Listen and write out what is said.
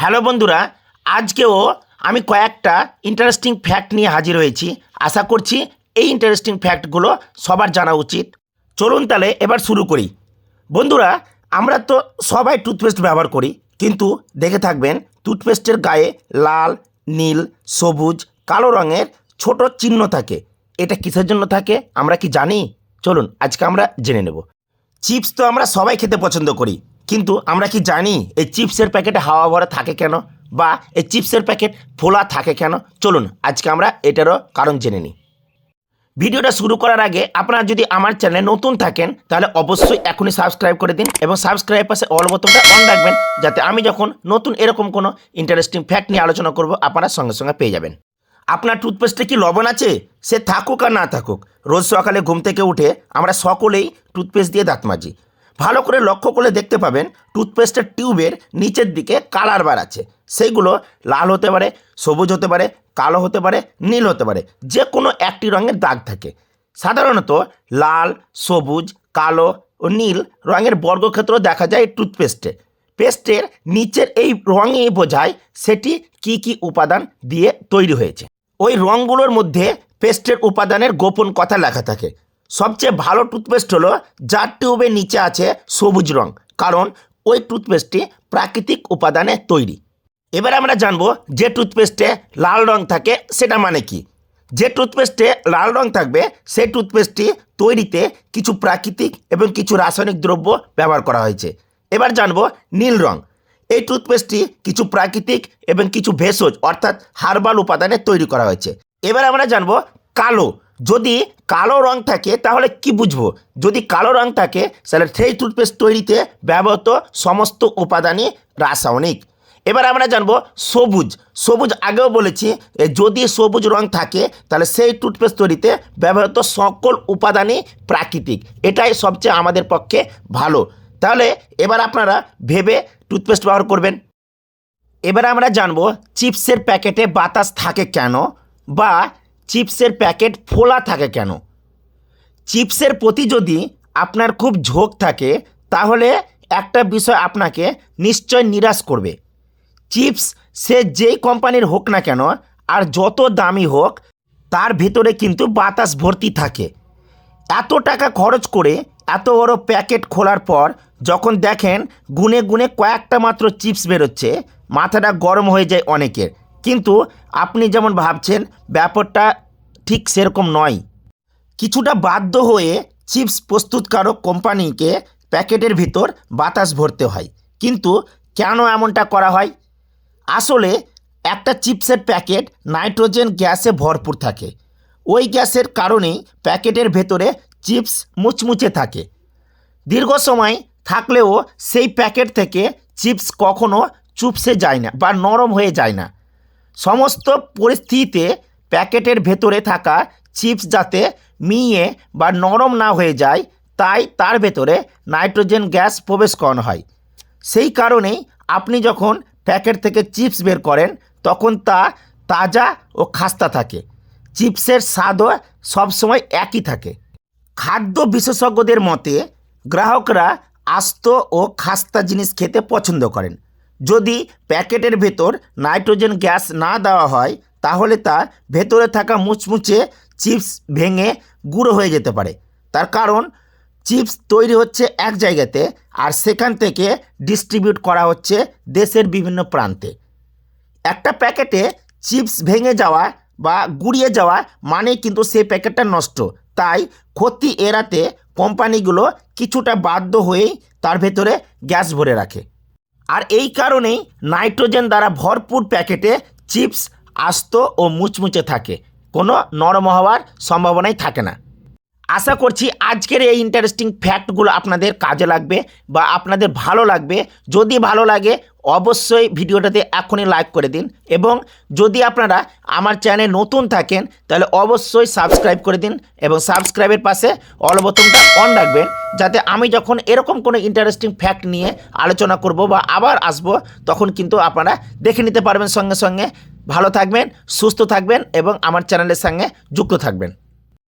Hello বন্ধুরা, আজকেও আমি কয়েকটা ইন্টারেস্টিং ফ্যাক্ট নিয়ে হাজির হয়েছি। আশা করছি এই ইন্টারেস্টিং ফ্যাক্টগুলো সবার জানা উচিত। চলুন তাহলে এবার শুরু করি। বন্ধুরা, আমরা তো সবাই টুথপেস্ট ব্যবহার করি, কিন্তু দেখে থাকবেন টুথপেস্টের গায়ে লাল, নীল, সবুজ, কালো রঙের ছোট চিহ্ন থাকে। এটা কিসের জন্য থাকে? আমরা কি জানি? চলুন, আজকে আমরা জেনে নেব। চিপস তো আমরা সবাই খেতে পছন্দ করি। কিন্তু আমরা কি জানি এই চিপসের প্যাকেটে হাওয়া ভরা থাকে কেন? বা এই চিপসের প্যাকেট ফোলা থাকে কেন? চলুন, আজকে আমরা এটারও কারণ জেনে নিই। ভিডিওটা শুরু করার আগে আপনারা যদি আমার চ্যানেলে নতুন থাকেন, তাহলে অবশ্যই এখনই সাবস্ক্রাইব করে দিন এবং সাবস্ক্রাইব পাশে অল বোতামটা অন রাখবেন, যাতে আমি যখন নতুন এরকম কোনো ইন্টারেস্টিং ফ্যাক্ট নিয়ে আলোচনা করব, আপনারা সঙ্গে সঙ্গে পেয়ে যাবেন। আপনার টুথপেস্টে কি লবণ আছে? সে থাকুক আর না থাকুক, রোজ সকালে ঘুম থেকে উঠে আমরা সকলেই টুথপেস্ট দিয়ে দাঁত মাজি। ভালো করে লক্ষ্য করলে দেখতে পাবেন টুথপেস্টের টিউবের নিচের দিকে কালার বার আছে। সেইগুলো লাল হতে পারে, সবুজ হতে পারে, কালো হতে পারে, নীল হতে পারে যে কোনো একটি রঙের দাগ থাকে। সাধারণত লাল, সবুজ, কালো ও নীল রঙের বর্গক্ষেত্র দেখা যায় টুথপেস্টে। পেস্টের নিচের এই রঙই বোঝায় সেটি কি কি উপাদান দিয়ে তৈরি হয়েছে। ওই রঙগুলোর মধ্যে পেস্টের উপাদানের গোপন কথা লেখা থাকে। সবচেয়ে ভালো টুথপেস্ট হলো যার টিউবের নিচে আছে সবুজ রং, কারণ ওই টুথপেস্টটি প্রাকৃতিক উপাদানে তৈরি। এবার আমরা জানব যে টুথপেস্টে লাল রং থাকে সেটা মানে কি। যে টুথপেস্টে লাল রং থাকবে সেই টুথপেস্টটি তৈরিতে কিছু প্রাকৃতিক এবং কিছু রাসায়নিক দ্রব্য ব্যবহার করা হয়েছে। এবার জানব নীল রং। এই টুথপেস্টটি কিছু প্রাকৃতিক এবং কিছু ভেষজ, অর্থাৎ হার্বাল উপাদানে তৈরি করা হয়েছে। এবার আমরা জানব কালো। যদি কালো রং থাকে, তাহলে কি বুঝব? যদি কালো রং থাকে, তাহলে সেই টুথপেস্ট তৈরিতে ব্যবহৃত সমস্ত উপাদানই রাসায়নিক। এবার আমরা জানব সবুজ। সবুজ আগেও বলেছি যদি সবুজ রং থাকে, তাহলে সেই টুথপেস্ট তৈরিতে ব্যবহৃত সকল উপাদানই প্রাকৃতিক। এটাই সবচেয়ে আমাদের পক্ষে ভালো। তাহলে এবার আপনারা ভেবে টুথপেস্ট ব্যবহার করবেন। এবার আমরা জানব চিপসের প্যাকেটে বাতাস থাকে কেন? বা চিপসের প্যাকেট ফোলা থাকে কেন? চিপসের প্রতি যদি আপনার খুব ঝোঁক থাকে, তাহলে একটা বিষয় আপনাকে নিশ্চয় নিরাশ করবে। চিপস সে যেই কোম্পানির হোক না কেন, আর যত দামি হোক, তার ভিতরে কিন্তু বাতাস ভর্তি থাকে। এত টাকা খরচ করে এত বড় প্যাকেট খোলার পর যখন দেখেন গুনে গুনে কয়েকটা মাত্র চিপস বেরোচ্ছে, মাথাটা গরম হয়ে যায় অনেকের। কিন্তু আপনি যেমন ভাবছেন, ব্যাপারটা ঠিক সেরকম নয়। কিছুটা বাধ্য হয়ে চিপস প্রস্তুতকারক কোম্পানিকে প্যাকেটের ভিতর বাতাস ভরতে হয়। কিন্তু কেন এমনটা করা হয়? আসলে একটা চিপসের প্যাকেট নাইট্রোজেন গ্যাসে ভরপুর থাকে। ওই গ্যাসের কারণেই প্যাকেটের ভেতরে চিপস মুচমুচে থাকে। দীর্ঘ সময় থাকলেও সেই প্যাকেট থেকে চিপস কখনো চুপসে যায় না বা নরম হয়ে যায় না। সমস্ত পরিস্থিতিতে প্যাকেটের ভেতরে থাকা চিপস যাতে মিয়ে বা নরম না হয়ে যায়, তাই তার ভেতরে নাইট্রোজেন গ্যাস প্রবেশ করানো হয়। সেই কারণেই আপনি যখন প্যাকেট থেকে চিপস বের করেন, তখন তা তাজা ও খাস্তা থাকে। চিপসের স্বাদও সবসময় একই থাকে। খাদ্য বিশেষজ্ঞদের মতে, গ্রাহকরা আস্ত ও খাস্তা জিনিস খেতে পছন্দ করেন। যদি প্যাকেটের ভেতর নাইট্রোজেন গ্যাস না দেওয়া হয়, তাহলে তা ভেতরে থাকা মুচমুচে চিপস ভেঙে গুঁড়ো হয়ে যেতে পারে। তার কারণ, চিপস তৈরি হচ্ছে এক জায়গাতে আর সেখান থেকে ডিস্ট্রিবিউট করা হচ্ছে দেশের বিভিন্ন প্রান্তে। একটা প্যাকেটে চিপস ভেঙে যাওয়া বা গুড়িয়ে যাওয়া মানে কিন্তু সেই প্যাকেটটা নষ্ট। তাই ক্ষতি এড়াতে কোম্পানিগুলো কিছুটা বাধ্য হয়েই তার ভেতরে গ্যাস ভরে রাখে। আর এই কারণেই নাইট্রোজেন দ্বারা ভরপুর প্যাকেটে চিপস, আস্ত ও মুচমুচে থাকে। কোনো নরম হওয়ার সম্ভাবনাই থাকে না। আশা করছি আজকের এই ইন্টারেস্টিং ফ্যাক্টগুলো আপনাদের কাজে লাগবে বা আপনাদের ভালো লাগবে। যদি ভালো লাগে, অবশ্যই ভিডিওটাতে এখনই লাইক করে দিন এবং যদি আপনারা আমার চ্যানেল নতুন থাকেন, তাহলে অবশ্যই সাবস্ক্রাইব করে দিন এবং সাবস্ক্রাইবের পাশে অল বোতামটা অন রাখবেন যাতে আমি যখন এরকম কোনো ইন্টারেস্টিং ফ্যাক্ট নিয়ে আলোচনা করব বা আবার আসব, তখন কিন্তু আপনারা দেখে নিতে পারবেন সঙ্গে সঙ্গে। ভালো থাকবেন, সুস্থ থাকবেন এবং আমার চ্যানেলের সঙ্গে যুক্ত থাকবেন।